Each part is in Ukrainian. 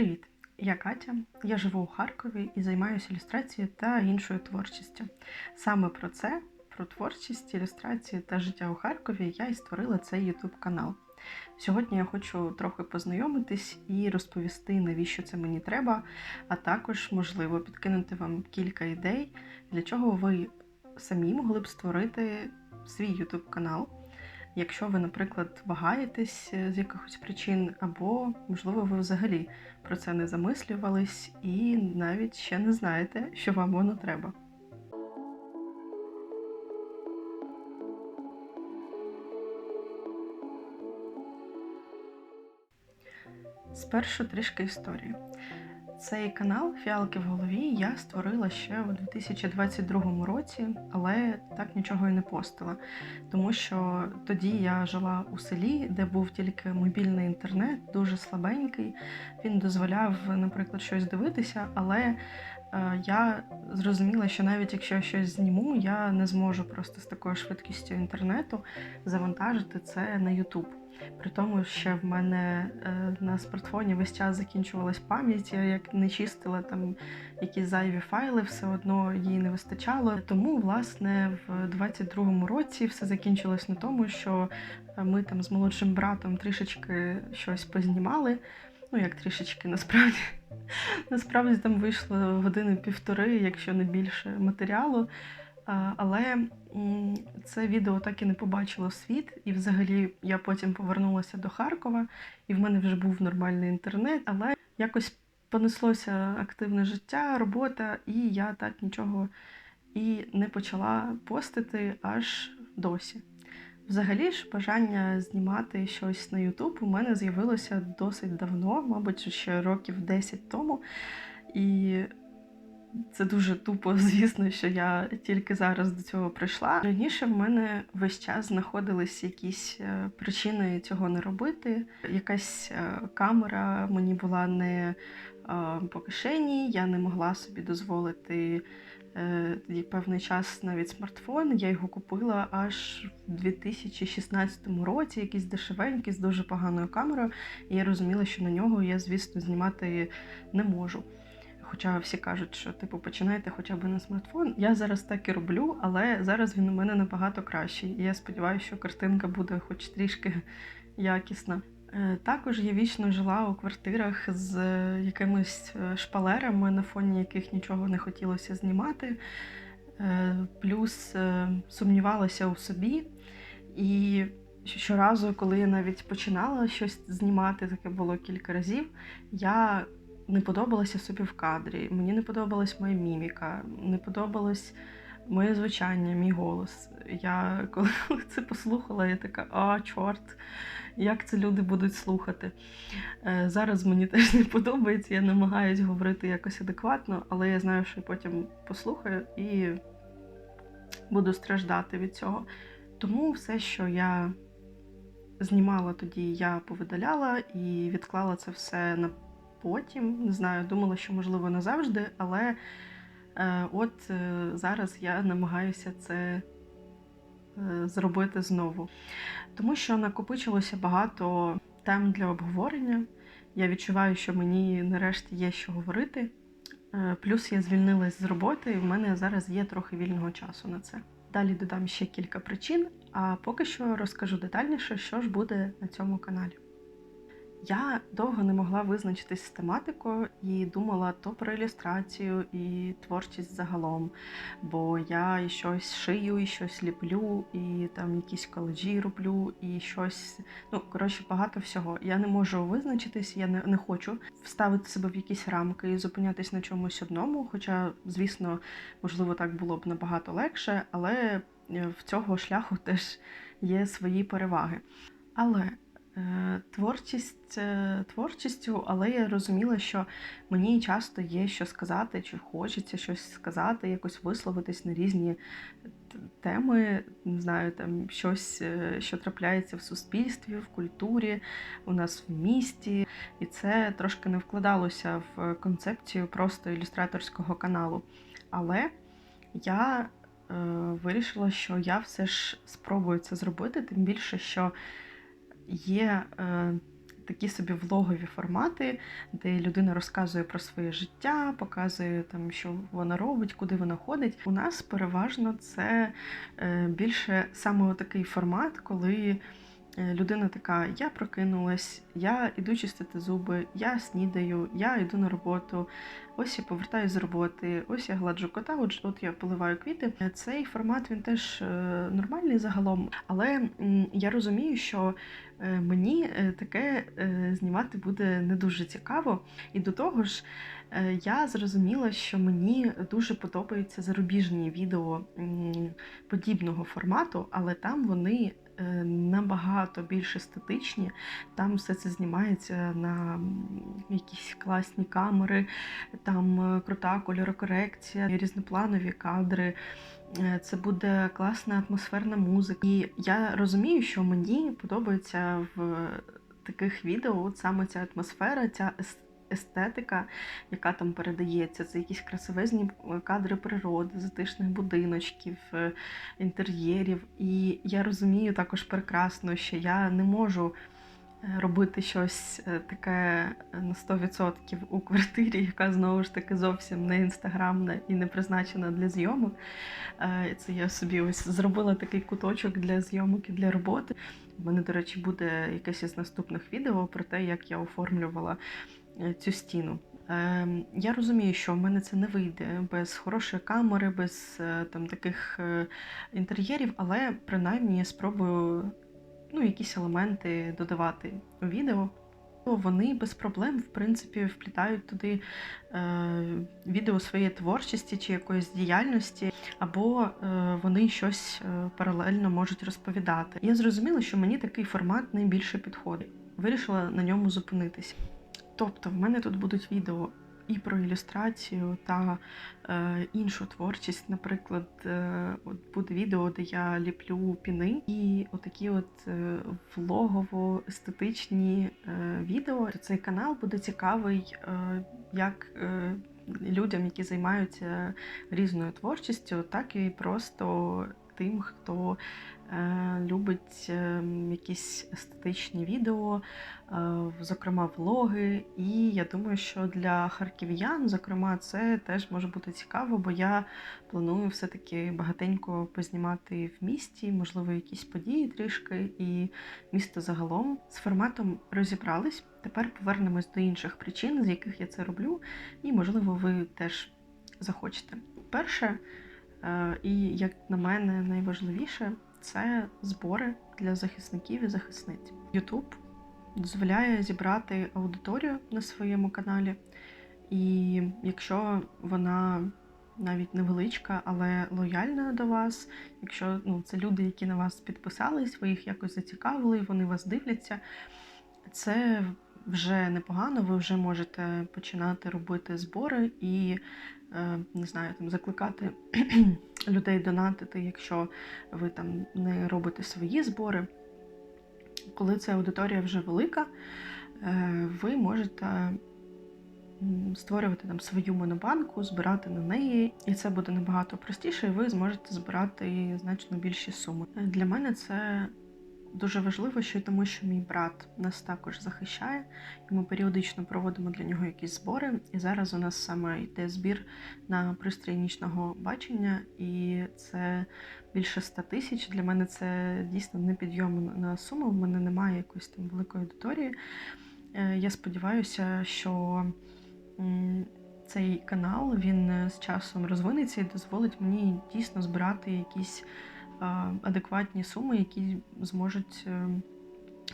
Привіт! Я Катя. Я живу у Харкові і займаюся ілюстрацією та іншою творчістю. Саме про це, про творчість, ілюстрацію та життя у Харкові я і створила цей YouTube канал. Сьогодні я хочу трохи познайомитись і розповісти, навіщо це мені треба, а також, можливо, підкинути вам кілька ідей, для чого ви самі могли б створити свій YouTube канал. Якщо ви, наприклад, вагаєтесь е, з якихось причин, або, можливо, ви взагалі про це не замислювались і навіть ще не знаєте, що вам воно треба. Спершу трішки історії. Цей канал Фіалки в голові я створила ще у 2022 році, але так нічого і не постила. Тому що тоді я жила у селі, де був тільки мобільний інтернет, дуже слабенький. Він дозволяв, наприклад, щось дивитися, але е, я зрозуміла, що навіть якщо я щось зніму, я не зможу просто з такою швидкістю інтернету завантажити це на YouTube. При тому, що в мене е, на смартфоні весь час закінчувалась пам'ять, я як не чистила там якісь зайві файли, все одно їй не вистачало. Тому, власне, в 22-му році все закінчилось на тому, що ми там з молодшим братом трішечки щось познімали. Ну, як трішечки насправді. Насправді там вийшло години півтори, якщо не більше матеріалу. Але це відео так і не побачило світ, і взагалі я потім повернулася до Харкова, і в мене вже був нормальний інтернет, але якось понеслося активне життя, робота, і я так нічого і не почала постити аж досі. Взагалі ж бажання знімати щось на YouTube у мене з'явилося досить давно, мабуть, ще років 10 тому. І це дуже тупо, звісно, що я тільки зараз до цього прийшла. Раніше в мене весь час знаходились якісь е, причини цього не робити. Якась е, камера мені була не е, по кишені, я не могла собі дозволити певний час навіть смартфон. Я його купила аж в 2016 році, якийсь дешевенький з дуже поганою камерою. І я розуміла, що на нього я, звісно, знімати не можу. Хоча всі кажуть, що типу починайте хоча б на смартфон. Я зараз так і роблю, але зараз він у мене набагато кращий. І я сподіваюся, що картинка буде хоч трішки якісна. Е, також я вічно жила у квартирах з якимись е, шпалерами, на фоні яких нічого не хотілося знімати. Е, плюс сумнівалася у собі. І щоразу, коли я навіть починала щось знімати, таке було кілька разів, я не подобалася собі в кадрі, мені не подобалась моя міміка, не подобалось моє звучання, мій голос. Я коли це послухала, я така, а, чорт, як це люди будуть слухати. Е, зараз мені теж не подобається, я намагаюся говорити якось адекватно, але я знаю, що потім послухаю і буду страждати від цього. Тому все, що я знімала тоді, я повидаляла і відклала це все на потім. Не знаю, думала, що можливо назавжди, але е, от е, зараз я намагаюся це е, зробити знову. Тому що накопичилося багато тем для обговорення. Я відчуваю, що мені нарешті є що говорити. Е, плюс я звільнилась з роботи, і в мене зараз є трохи вільного часу на це. Далі додам ще кілька причин, а поки що розкажу детальніше, що ж буде на цьому каналі. Я довго не могла визначитись з тематикою і думала то про ілюстрацію і творчість загалом. Бо я і щось шию, і щось ліплю, і там якісь коледжі роблю, і щось. Ну, коротше, багато всього. Я не можу визначитись, я не, не хочу вставити себе в якісь рамки і зупинятись на чомусь одному. Хоча, звісно, можливо, так було б набагато легше, але е, в цього шляху теж є свої переваги. Але творчість е, творчістю, але я розуміла, що мені часто є що сказати, чи хочеться щось сказати, якось висловитись на різні теми, не знаю, там щось, е, що трапляється в суспільстві, в культурі, у нас в місті. І це трошки не вкладалося в концепцію просто ілюстраторського каналу. Але я е, вирішила, що я все ж спробую це зробити, тим більше, що є е, такі собі влогові формати, де людина розказує про своє життя, показує там, що вона робить, куди вона ходить. У нас переважно це е, більше саме такий формат, коли. Е, людина така: я прокинулась, я іду чистити зуби, я снідаю, я йду на роботу. Ось я повертаюся з роботи, ось я гладжу кота, от, от я поливаю квіти. Е, Цей формат він теж е, нормальний загалом, але я розумію, що мені таке знімати буде не дуже цікаво. І до того ж, я зрозуміла, що мені дуже подобаються зарубіжні відео подібного формату, але там вони набагато більш естетичні. Там все це знімається на якісь класні камери, там е, крута кольорокорекція, різнопланові кадри. Е, це буде класна атмосферна музика. І я розумію, що мені подобається в таких відео от саме ця атмосфера, ця естетика естетика, яка там передається. Це якісь красивезні е, кадри природи, затишних будиночків, е, інтер'єрів. І я розумію також прекрасно, що я не можу. Е, робити щось таке на 100% у квартирі, яка знову ж таки зовсім не інстаграмна і не призначена для зйомок. Це я собі ось зробила такий куточок для зйомок і для роботи. У мене, до речі, буде якесь із наступних відео про те, як я оформлювала цю стіну. Ем, я розумію, що в мене це не вийде без хорошої камери, без е, там таких е, інтер'єрів, але принаймні я спробую ну, якісь елементи додавати у відео. Вони без проблем, в принципі, вплітають туди е, відео своєї творчості чи якоїсь діяльності, або е, вони щось паралельно можуть розповідати. Я зрозуміла, що мені такий формат найбільше підходить. Вирішила на ньому зупинитися. Тобто в мене тут будуть відео і про ілюстрацію та е, іншу творчість. Наприклад, е, от буде відео, де я ліплю піни, і отакі от е, влогово-естетичні е, відео. Цей канал буде цікавий е, як е, людям, які займаються різною творчістю, так і просто тим, хто любить е, якісь естетичні відео, е, зокрема влоги. І я думаю, що для харків'ян, зокрема, це теж може бути цікаво, бо я планую все-таки багатенько познімати в місті, можливо, якісь події трішки, і місто загалом з форматом розібрались. Тепер повернемось до інших причин, з яких я це роблю, і, можливо, ви теж захочете. Перше, і як на мене, найважливіше це збори для захисників і захисниць. YouTube дозволяє зібрати аудиторію на своєму каналі, і якщо вона навіть невеличка, але лояльна до вас, якщо ну, це люди, які на вас підписались, ви їх якось зацікавили, вони вас дивляться, це вже непогано, ви вже можете починати робити збори і Е, не знаю, там закликати людей донатити, якщо ви там не робите свої збори. Коли ця аудиторія вже велика, е, ви можете створювати там свою монобанку, збирати на неї, і це буде набагато простіше, і ви зможете збирати значно більші суми. Для мене це Дуже важливо, що тому, що мій брат нас також захищає, і ми періодично проводимо для нього якісь збори. І зараз у нас саме йде збір на пристрій нічного бачення, і це більше 100 тисяч. Для мене це дійсно непідйомна сума. В мене немає якоїсь там великої аудиторії. Е, я сподіваюся, що цей канал він з часом розвинеться і дозволить мені дійсно збирати якісь адекватні суми, які зможуть е,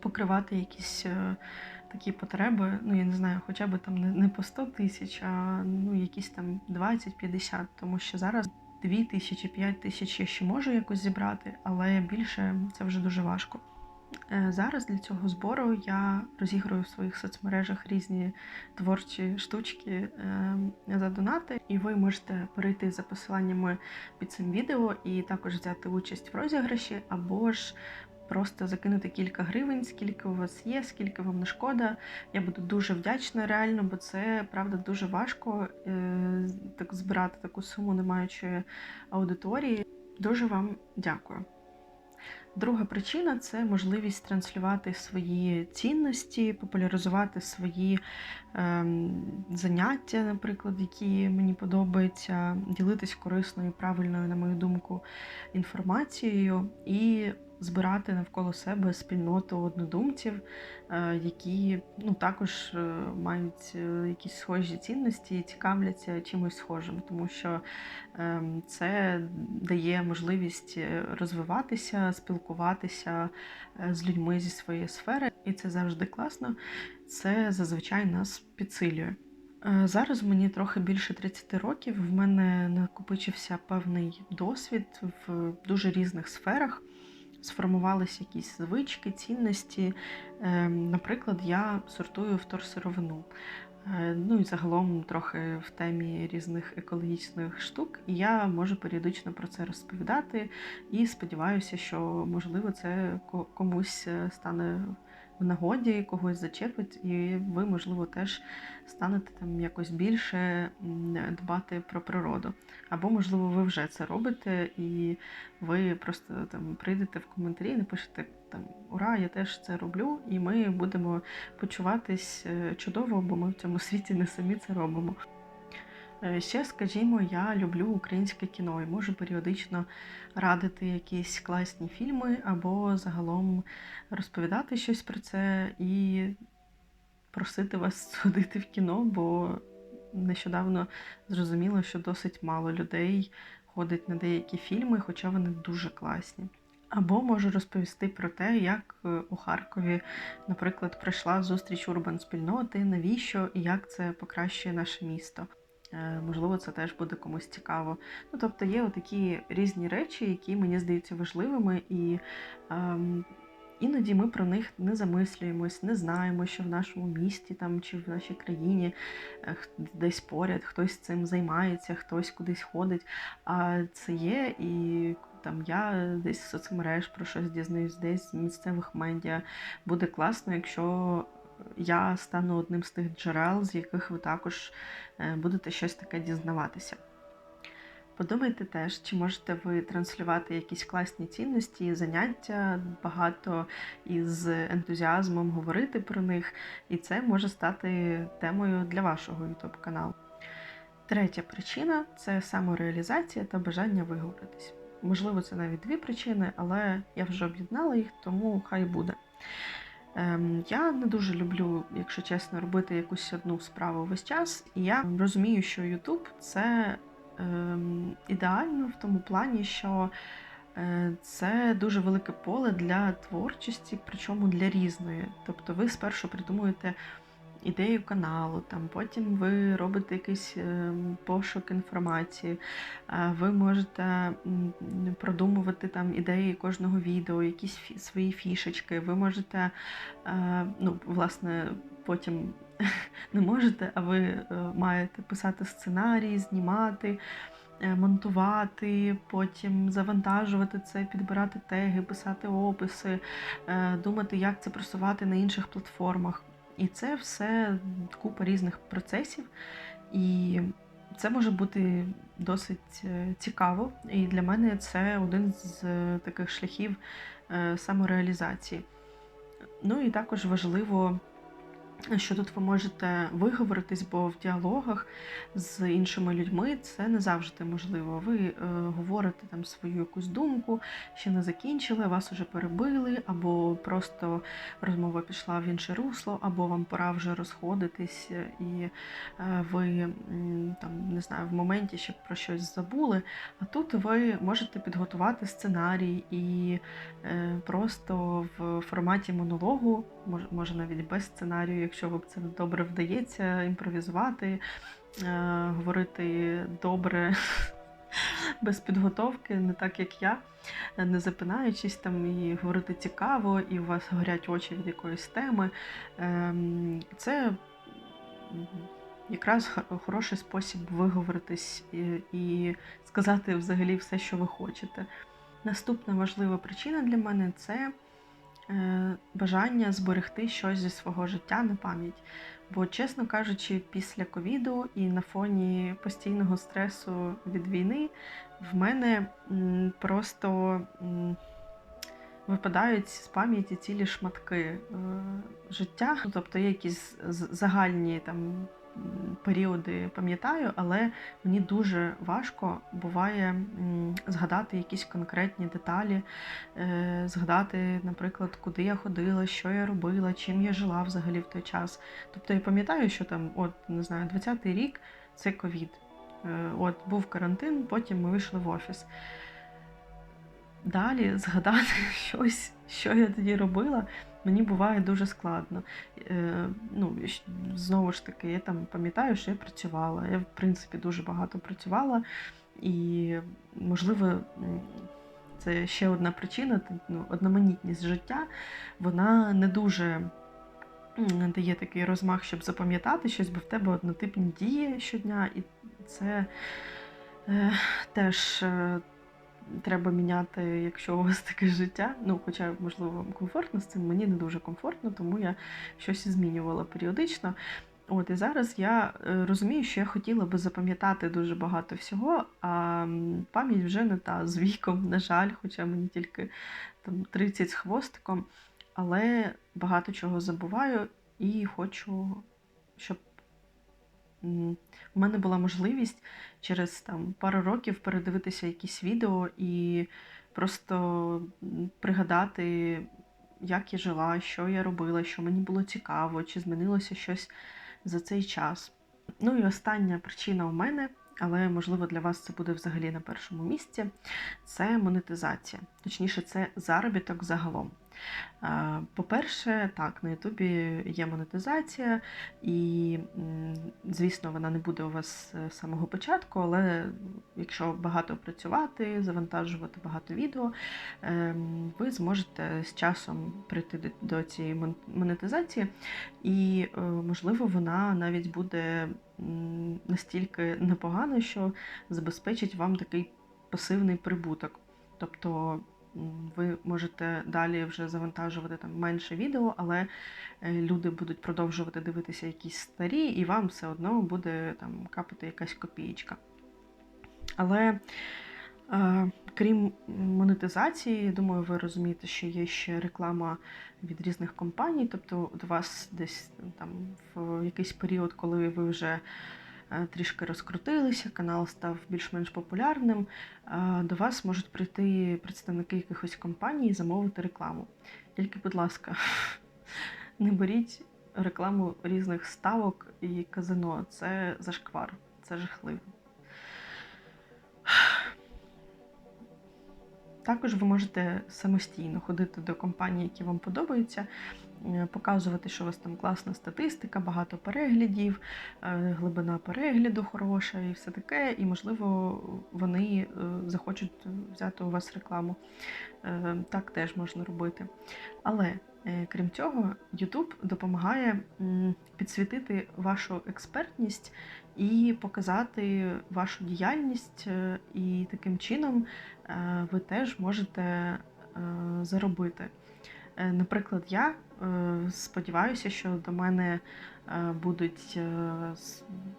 покривати якісь е, такі потреби. Ну, я не знаю, хоча б там не по 100 тисяч, а ну, якісь там 20-50, тому що зараз 2 тисячі, 5 тисяч я ще можу якось зібрати, але більше це вже дуже важко. Е, зараз для цього збору я розіграю в своїх соцмережах різні творчі штучки ем, за донати, і ви можете перейти за посиланнями під цим відео і також взяти участь в розіграші, або ж просто закинути кілька гривень, скільки у вас є, скільки вам не шкода. Я буду дуже вдячна, реально, бо це правда дуже важко е, так збирати таку суму, не маючи аудиторії. Дуже вам дякую. Друга причина це можливість транслювати свої цінності, популяризувати свої заняття, наприклад, які мені подобаються, ділитись корисною, правильною, на мою думку, інформацією і збирати навколо себе спільноту однодумців, е, які ну, також е, мають е, якісь схожі цінності і цікавляться чимось схожим, тому що ем, це дає можливість розвиватися, спілкуватися з людьми зі своєї сфери, і це завжди класно. Це зазвичай нас підсилює. Зараз мені трохи більше 30 років. В мене накопичився певний досвід в дуже різних сферах сформувалися якісь звички, цінності. Ем, наприклад, я сортую вторсировину. Е, ну і загалом трохи в темі різних екологічних штук, і я можу періодично про це розповідати. І сподіваюся, що можливо це комусь е, стане в нагоді, когось зачепить, і ви, можливо, теж станете там якось більше дбати про природу. Або, можливо, ви вже це робите, і ви просто там прийдете в коментарі, і напишете там Ура, я теж це роблю, і ми будемо почуватись е, чудово, бо ми в цьому світі не самі це робимо. Е, ще, скажімо, я люблю українське кіно і можу періодично радити якісь класні фільми або загалом розповідати щось про це і просити вас сходити в кіно, бо нещодавно зрозуміло, що досить мало людей ходить на деякі фільми, хоча вони дуже класні. Або можу розповісти про те, як е, у Харкові, наприклад, пройшла зустріч урбан спільноти, навіщо і як це покращує наше місто. Е, можливо, це теж буде комусь цікаво. Ну, тобто є такі різні речі, які мені здаються важливими, і ем, іноді ми про них не замислюємось, не знаємо, що в нашому місті там чи в нашій країні е, десь поряд хтось цим займається, хтось кудись ходить. А це є і. Там я десь в соцмереж про щось дізнаюсь, десь з місцевих медіа. Буде класно, якщо я стану одним з тих джерел, з яких ви також е, будете щось таке дізнаватися. Подумайте теж, чи можете ви транслювати якісь класні цінності і заняття, багато із ентузіазмом говорити про них, і це може стати темою для вашого YouTube каналу. Третя причина це самореалізація та бажання виговоритись. Можливо, це навіть дві причини, але я вже об'єднала їх, тому хай буде. Ем, я не дуже люблю, якщо чесно, робити якусь одну справу весь час. І я розумію, що YouTube це ем, ідеально в тому плані, що е, це дуже велике поле для творчості, причому для різної. Тобто ви спершу придумуєте ідею каналу, там потім ви робите якийсь ем, пошук інформації, ви можете продумувати там ідеї кожного відео, якісь фі свої фішечки, ви можете, е, ну, власне, потім не можете, а ви е, маєте писати сценарії, знімати. Е, монтувати, потім завантажувати це, підбирати теги, писати описи, думати, як це просувати на інших платформах. І це все купа різних процесів, і це може бути досить е, цікаво. І для мене це один з таких шляхів е, самореалізації. Ну і також важливо що тут ви можете виговоритись, бо в діалогах з іншими людьми це не завжди можливо. Ви е, говорите там свою якусь думку, ще не закінчили, вас уже перебили, або просто розмова пішла в інше русло, або вам пора вже розходитись, і е, ви там не знаю, в моменті ще про щось забули. А тут ви можете підготувати сценарій і е, просто в форматі монологу, може навіть без сценарію якщо вам це добре вдається, імпровізувати, е, говорити добре. Без підготовки, не так як я, не запинаючись там і говорити цікаво, і у вас горять очі від якоїсь теми. Ем, це якраз хороший спосіб виговоритись і, сказати взагалі все, що ви хочете. Наступна важлива причина для мене це бажання зберегти щось зі свого життя на пам'ять. Бо, чесно кажучи, після ковіду і на фоні постійного стресу від війни в мене просто випадають з пам'яті цілі шматки е, життя. Ну, Тобто є якісь загальні там періоди, пам'ятаю, але мені дуже важко буває згадати якісь конкретні деталі, е, згадати, наприклад, куди я ходила, що я робила, чим я жила взагалі в той час. Тобто я пам'ятаю, що там, от не знаю, 20-й рік це ковід. Е, От був карантин, потім ми вийшли в офіс. Далі згадати щось, що я тоді робила, мені буває дуже складно. Е, ну, знову ж таки, я там пам'ятаю, що я працювала. Я, в принципі, дуже багато працювала, і, можливо, це ще одна причина, ну, одноманітність життя, вона не дуже дає такий розмах, щоб запам'ятати щось, бо в тебе однотипні дії щодня, і це е, теж е, треба міняти, якщо у вас таке життя. Ну, хоча, можливо, вам комфортно з цим, мені не дуже комфортно, тому я щось змінювала періодично. От і зараз я е, розумію, що я хотіла би запам'ятати дуже багато всього, а пам'ять вже не та з віком, на жаль, хоча мені тільки там 30 з хвостиком, але багато чого забуваю і хочу, щоб у мене була можливість через там пару років передивитися якісь відео і просто пригадати, як я жила, що я робила, що мені було цікаво, чи змінилося щось за цей час. Ну і остання причина у мене, але можливо для вас це буде взагалі на першому місці. Це монетизація, точніше, це заробіток загалом. Е, По-перше, так, на Ютубі є монетизація, і, звісно, вона не буде у вас з самого початку, але якщо багато працювати, завантажувати багато відео, ем, ви зможете з часом прийти до- цієї монетизації, і, е, можливо, вона навіть буде настільки непогана, що забезпечить вам такий пасивний прибуток. Тобто ви можете далі вже завантажувати там менше відео, але е, люди будуть продовжувати дивитися якісь старі, і вам все одно буде там капати якась копієчка. Але е, крім монетизації, я думаю, ви розумієте, що є ще реклама від різних компаній. Тобто до вас десь там в якийсь період, коли ви вже трішки розкрутилися, канал став більш-менш популярним, е, до вас можуть прийти представники якихось компаній і замовити рекламу. Тільки, будь ласка, не беріть рекламу різних ставок і казино. Це зашквар, це жахливо. Також ви можете самостійно ходити до компаній, які вам подобаються, е, показувати, що у вас там класна статистика, багато переглядів, е, глибина перегляду хороша і все таке. І, можливо, вони е, захочуть взяти у вас рекламу. Е, Так теж можна робити. Але е, крім цього, YouTube допомагає підсвітити вашу експертність і показати вашу діяльність, е, і таким чином е, ви теж можете е, заробити. Е, Наприклад, я е, сподіваюся, що до мене е, будуть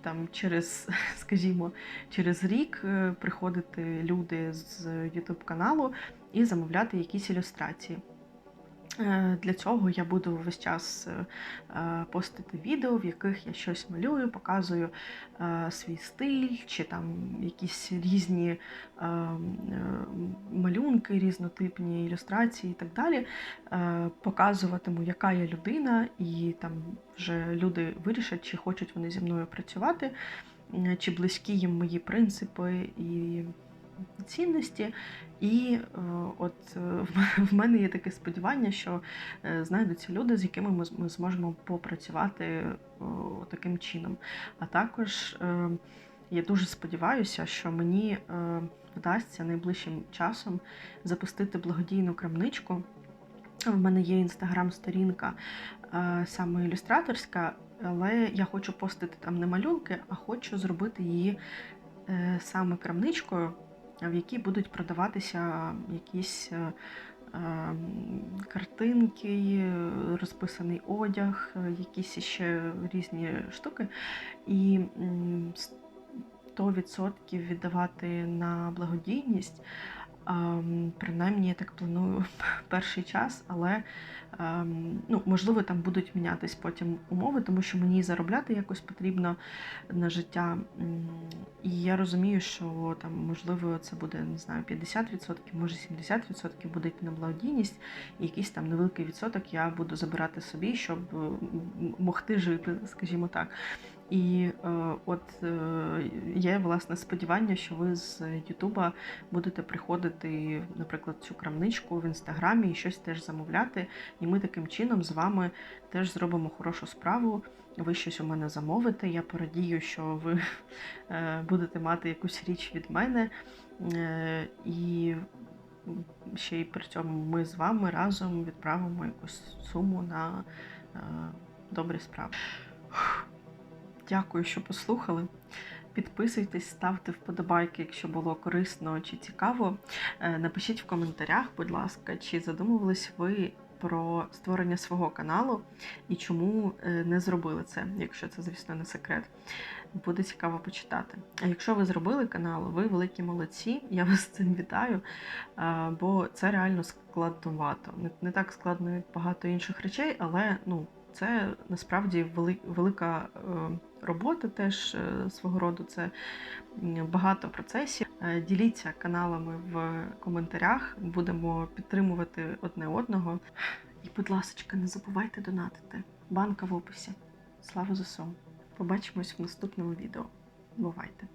там через, скажімо, через рік приходити люди з YouTube каналу і замовляти якісь ілюстрації. Е, Для цього я буду весь час е, е, постити відео, в яких я щось малюю, показую свій стиль, чи там якісь різні малюнки, різнотипні ілюстрації і так далі. Показуватиму, яка я людина, і там вже люди вирішать, чи хочуть вони зі мною працювати, чи близькі їм мої принципи і цінності. І е, от е, в мене є таке сподівання, що е, знайдуться люди, з якими ми, зможемо попрацювати таким чином. А також я дуже сподіваюся, що мені вдасться найближчим часом запустити благодійну крамничку. В мене є інстаграм-сторінка саме ілюстраторська, але я хочу постити там не малюнки, а хочу зробити її саме крамничкою, в якій будуть продаватися якісь е, е, картинки, розписаний одяг, якісь ще різні штуки. І м, 100% віддавати на благодійність. Принаймні, я так планую перший час, але ну, можливо, там будуть мінятись потім умови, тому що мені заробляти якось потрібно на життя. І я розумію, що там, можливо, це буде не знаю, 50%, може 70% буде на благодійність, і якийсь там невеликий відсоток я буду забирати собі, щоб могти жити, скажімо так. І е, от е, є власне сподівання, що ви з Ютуба будете приходити, наприклад, цю крамничку в інстаграмі і щось теж замовляти. І ми таким чином з вами теж зробимо хорошу справу. Ви щось у мене замовите. Я порадію, що ви е, будете мати якусь річ від мене. Е, І ще й при цьому ми з вами разом відправимо якусь суму на е, добрі справи. Дякую, що послухали. Підписуйтесь, ставте вподобайки, якщо було корисно чи цікаво. Е, Напишіть в коментарях, будь ласка, чи задумувались ви про створення свого каналу і чому е, не зробили це, якщо це, звісно, не секрет. Буде цікаво почитати. А якщо ви зробили канал, ви великі молодці. Я вас з цим вітаю, е, бо це реально складновато. Не, так складно, як багато інших речей, але ну, це насправді велика робота теж е, свого роду. Це багато процесів. Е, Діліться каналами в коментарях, будемо підтримувати одне одного. І, будь ласка, не забувайте донатити. Банка в описі. Слава ЗСУ! Побачимось в наступному відео. Бувайте!